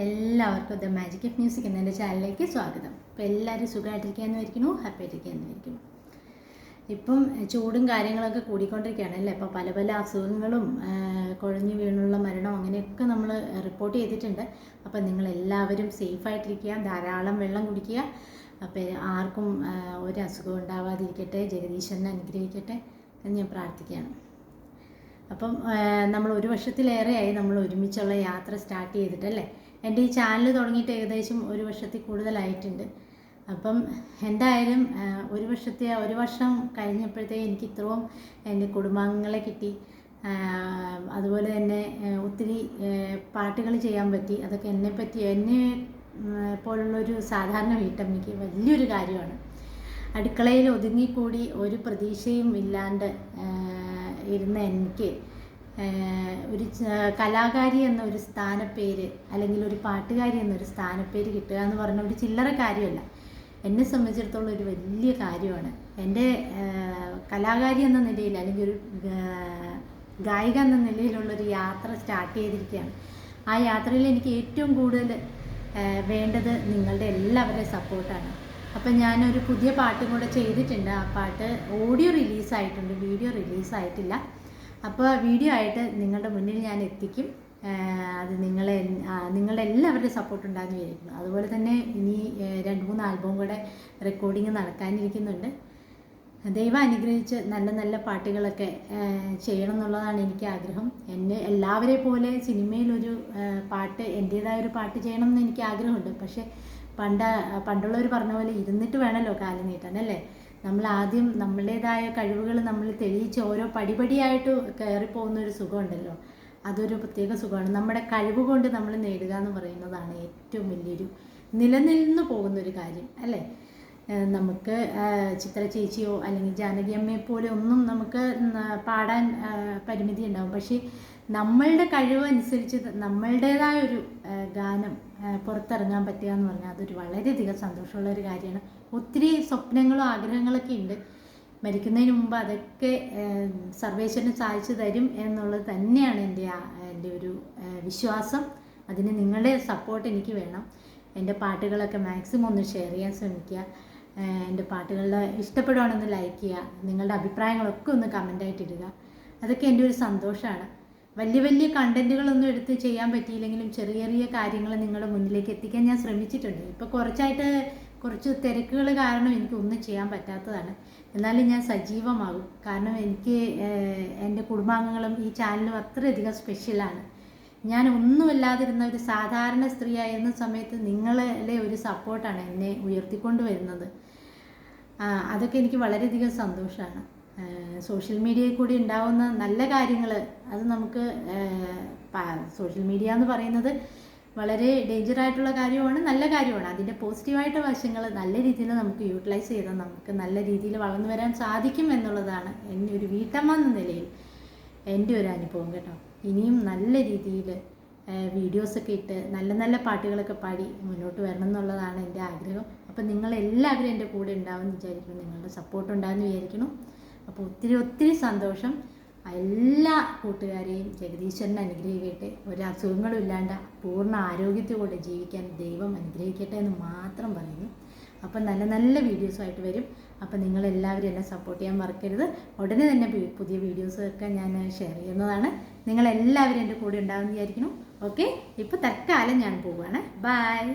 എല്ലാവർക്കും the magic of music എന്ന എന്റെ ചാനലിലേക്ക് സ്വാഗതം. അപ്പോൾ എല്ലാവരും സുഖമായിട്ടിരിക്കാമെന്ന് വിചാരിക്കുന്നു ഹാപ്പി ആയിട്ടിരിക്കാമെന്ന് വിചാരിക്കുന്നു ഇപ്പം ചൂടും കാര്യങ്ങളൊക്കെ കൂടിക്കൊണ്ടിരിക്കുകയാണ് അല്ലേ? അപ്പോൾ പല പല അസുഖങ്ങളും കുഴഞ്ഞു വീണുള്ള മരണം അങ്ങനെയൊക്കെ നമ്മൾ റിപ്പോർട്ട് ചെയ്തിട്ടുണ്ട്. അപ്പോൾ നിങ്ങൾ എല്ലാവരും സേഫായിട്ടിരിക്കുക ധാരാളം വെള്ളം കുടിക്കുക. അപ്പോൾ ആർക്കും ഒരു അസുഖം ഉണ്ടാവാതിരിക്കട്ടെ ജഗദീശ്വരനെ അനുഗ്രഹിക്കട്ടെ എന്ന് ഞാൻ പ്രാർത്ഥിക്കുകയാണ്. അപ്പം നമ്മൾ ഒരു വർഷത്തിലേറെയായി നമ്മൾ ഒരുമിച്ചുള്ള യാത്ര സ്റ്റാർട്ട് ചെയ്തിട്ടല്ലേ? എന്റെ ഈ ചാനൽ തുടങ്ങിയിട്ട് ഏകദേശം ഒരു വർഷത്തിൽ കൂടുതലായിട്ടുണ്ട്. അപ്പം എന്തായാലും ഒരു വർഷത്തെ ഒരു വർഷം കഴിഞ്ഞപ്പോഴത്തേക്ക് എനിക്ക് ഇത്രയും എന്റെ കുടുംബാംഗങ്ങളെ കിട്ടി. അതുപോലെ തന്നെ ഒത്തിരി പാട്ടുകൾ ചെയ്യാൻ പറ്റി. അതൊക്കെ എന്നെ പറ്റി എന്നെ പോലുള്ളൊരു സാധാരണ വീട്ടമ്മയ്ക്ക് വലിയൊരു കാര്യമാണ്. അടുക്കളയിൽ ഒതുങ്ങിക്കൂടി ഒരു പ്രതീക്ഷയും ഇല്ലാണ്ട് ഇരുന്ന എനിക്ക് ഒരു കലാകാരി എന്നൊരു സ്ഥാനപ്പേര് അല്ലെങ്കിൽ ഒരു പാട്ടുകാരി എന്നൊരു സ്ഥാനപ്പേര് കിട്ടുക എന്ന് പറഞ്ഞ ഒരു ചില്ലറ കാര്യമല്ല. എന്നെ സംബന്ധിച്ചിടത്തോളം ഒരു വലിയ കാര്യമാണ്. എന്റെ കലാകാരി എന്ന നിലയിൽ അല്ലെങ്കിൽ ഒരു ഗായിക എന്ന നിലയിലുള്ളൊരു യാത്ര സ്റ്റാർട്ട് ചെയ്തിരിക്കുകയാണ്. ആ യാത്രയിൽ എനിക്ക് ഏറ്റവും കൂടുതൽ വേണ്ടത് നിങ്ങളുടെ എല്ലാവരുടെ സപ്പോർട്ടാണ്. അപ്പം ഞാനൊരു പുതിയ പാട്ടും കൂടെ ചെയ്തിട്ടുണ്ട്. ആ പാട്ട് ഓഡിയോ റിലീസായിട്ടുണ്ട്. വീഡിയോ റിലീസായിട്ടില്ല. അപ്പോൾ വീഡിയോ ആയിട്ട് നിങ്ങളുടെ മുന്നിൽ ഞാൻ എത്തിക്കും. അത് നിങ്ങളെ നിങ്ങളുടെ എല്ലാവരുടെയും സപ്പോർട്ട് ഉണ്ടാകുന്ന വിചാരിക്കുന്നു. അതുപോലെ തന്നെ ഇനി രണ്ട് മൂന്ന് ആൽബവും കൂടെ റെക്കോർഡിങ് നടക്കാനിരിക്കുന്നുണ്ട്. ദൈവം അനുഗ്രഹിച്ച് നല്ല നല്ല പാട്ടുകളൊക്കെ ചെയ്യണം എന്നുള്ളതാണ് എനിക്ക് ആഗ്രഹം. എന്നെ എല്ലാവരെ പോലെ സിനിമയിലൊരു പാട്ട് എന്റേതായ ഒരു പാട്ട് ചെയ്യണം എന്ന് എനിക്ക് ആഗ്രഹമുണ്ട്. പക്ഷേ പണ്ട് പണ്ടുള്ളവർ പറഞ്ഞ പോലെ ഇരുന്നിട്ട് വേണമല്ലോ കാലം നീട്ടാൻ അല്ലേ? നമ്മൾ ആദ്യം നമ്മളുടേതായ കഴിവുകൾ നമ്മൾ തെളിയിച്ച് ഓരോ പടിപടിയായിട്ട് കയറിപ്പോകുന്ന ഒരു സുഖമുണ്ടല്ലോ. അതൊരു പ്രത്യേക സുഖമാണ്. നമ്മുടെ കഴിവ് കൊണ്ട് നമ്മൾ നേടുക എന്ന് പറയുന്നതാണ് ഏറ്റവും വലിയൊരു നിലനിന്ന് പോകുന്നൊരു കാര്യം അല്ലേ? നമുക്ക് ചിത്ര ചേച്ചിയോ അല്ലെങ്കിൽ ജാനകി അമ്മയെ പോലെ ഒന്നും നമുക്ക് പാടാൻ പരിമിതി ഉണ്ടാവും പക്ഷേ നമ്മളുടെ കഴിവ് അനുസരിച്ച് നമ്മളുടേതായ ഒരു ഗാനം പുറത്തിറങ്ങാൻ പറ്റുക എന്ന് പറഞ്ഞാൽ അതൊരു വളരെയധികം സന്തോഷമുള്ള ഒരു കാര്യമാണ്. ഒത്തിരി സ്വപ്നങ്ങളും ആഗ്രഹങ്ങളൊക്കെ ഉണ്ട്. മരിക്കുന്നതിന് മുമ്പ് അതൊക്കെ സർവേശ്വരന് സാധിച്ചു തരും എന്നുള്ളത് തന്നെയാണ് എന്റെ എന്റെ ഒരു വിശ്വാസം. അതിന് നിങ്ങളുടെ സപ്പോർട്ട് എനിക്ക് വേണം. എന്റെ പാട്ടുകളൊക്കെ മാക്സിമം ഒന്ന് ഷെയർ ചെയ്യാൻ ശ്രമിക്കുക. എന്റെ പാട്ടുകളുടെ ഇഷ്ടപ്പെടുവാണെന്ന് ലൈക്ക് ചെയ്യുക. നിങ്ങളുടെ അഭിപ്രായങ്ങളൊക്കെ ഒന്ന് കമന്റായിട്ട് ഇടുക. അതൊക്കെ എന്റെ ഒരു സന്തോഷമാണ്. വലിയ വലിയ കണ്ടന്റുകളൊന്നും എടുത്ത് ചെയ്യാൻ പറ്റിയില്ലെങ്കിലും ചെറിയ ചെറിയ കാര്യങ്ങൾ നിങ്ങളുടെ മുന്നിലേക്ക് എത്തിക്കാൻ ഞാൻ ശ്രമിച്ചിട്ടുണ്ട്. ഇപ്പോൾ കുറച്ചായിട്ട് കുറച്ച് തിരക്കുകൾ കാരണം എനിക്ക് ഒന്നും ചെയ്യാൻ പറ്റാത്തതാണ്. എന്നാലും ഞാൻ സജീവമാകും. കാരണം എനിക്ക് എന്റെ കുടുംബാംഗങ്ങളും ഈ ചാനലും അത്രയധികം സ്പെഷ്യലാണ്. ഞാൻ ഒന്നുമല്ലാതിരുന്ന ഒരു സാധാരണ സ്ത്രീയായിരുന്ന സമയത്ത് നിങ്ങളുടെ ഒരു സപ്പോർട്ടാണ് എന്നെ ഉയർത്തിക്കൊണ്ട് വരുന്നത് അതൊക്കെ എനിക്ക് വളരെയധികം സന്തോഷമാണ്. സോഷ്യൽ മീഡിയയിൽ കൂടി ഉണ്ടാവുന്ന നല്ല കാര്യങ്ങൾ അത് നമുക്ക് സോഷ്യൽ മീഡിയ എന്ന് പറയുന്നത് വളരെ ഡേഞ്ചർ ആയിട്ടുള്ള കാര്യമാണ് നല്ല കാര്യമാണ്. അതിന്റെ പോസിറ്റീവായിട്ട് വശങ്ങൾ നല്ല രീതിയിൽ നമുക്ക് യൂട്ടിലൈസ് ചെയ്താൽ നമുക്ക് നല്ല രീതിയിൽ വളർന്നു വരാൻ സാധിക്കും എന്നുള്ളതാണ് എന്റെ ഒരു വീട്ടമ്മ എന്ന നിലയിൽ എന്റെ ഒരു അനുഭവം കേട്ടോ. ഇനിയും നല്ല രീതിയിൽ വീഡിയോസൊക്കെ ഇട്ട് നല്ല നല്ല പാട്ടുകളൊക്കെ പാടി മുന്നോട്ട് വരണം എന്നുള്ളതാണ് എന്റെ ആഗ്രഹം. അപ്പം നിങ്ങളെല്ലാവരും എന്റെ കൂടെ ഉണ്ടാവുമെന്ന് വിചാരിക്കുന്നു. നിങ്ങളുടെ സപ്പോർട്ട് ഉണ്ടാകുമെന്ന് വിചാരിക്കുന്നു. അപ്പോൾ ഒത്തിരി ഒത്തിരി സന്തോഷം. എല്ലാ കൂട്ടുകാരെയും ജഗദീശ്വരൻ അനുഗ്രഹിക്കട്ടെ. ഒരു അസുഖങ്ങളും ഇല്ലാണ്ട് പൂർണ ആരോഗ്യത്തോടെ ജീവിക്കാൻ ദൈവം അനുഗ്രഹിക്കട്ടെ എന്ന് മാത്രം പറയുന്നു. അപ്പം നല്ല നല്ല വീഡിയോസുമായിട്ട് വരും. അപ്പം നിങ്ങളെല്ലാവരും എന്നെ സപ്പോർട്ട് ചെയ്യാൻ മറക്കരുത്. ഉടനെ തന്നെ പുതിയ വീഡിയോസൊക്കെ ഞാൻ ഷെയർ ചെയ്യുന്നതാണ്. നിങ്ങളെല്ലാവരും എന്റെ കൂടെ ഉണ്ടാകുമെന്ന് വിചാരിക്കുന്നു. ഓക്കെ ഇപ്പോൾ തൽക്കാലം ഞാൻ പോവുകയാണ് ബൈ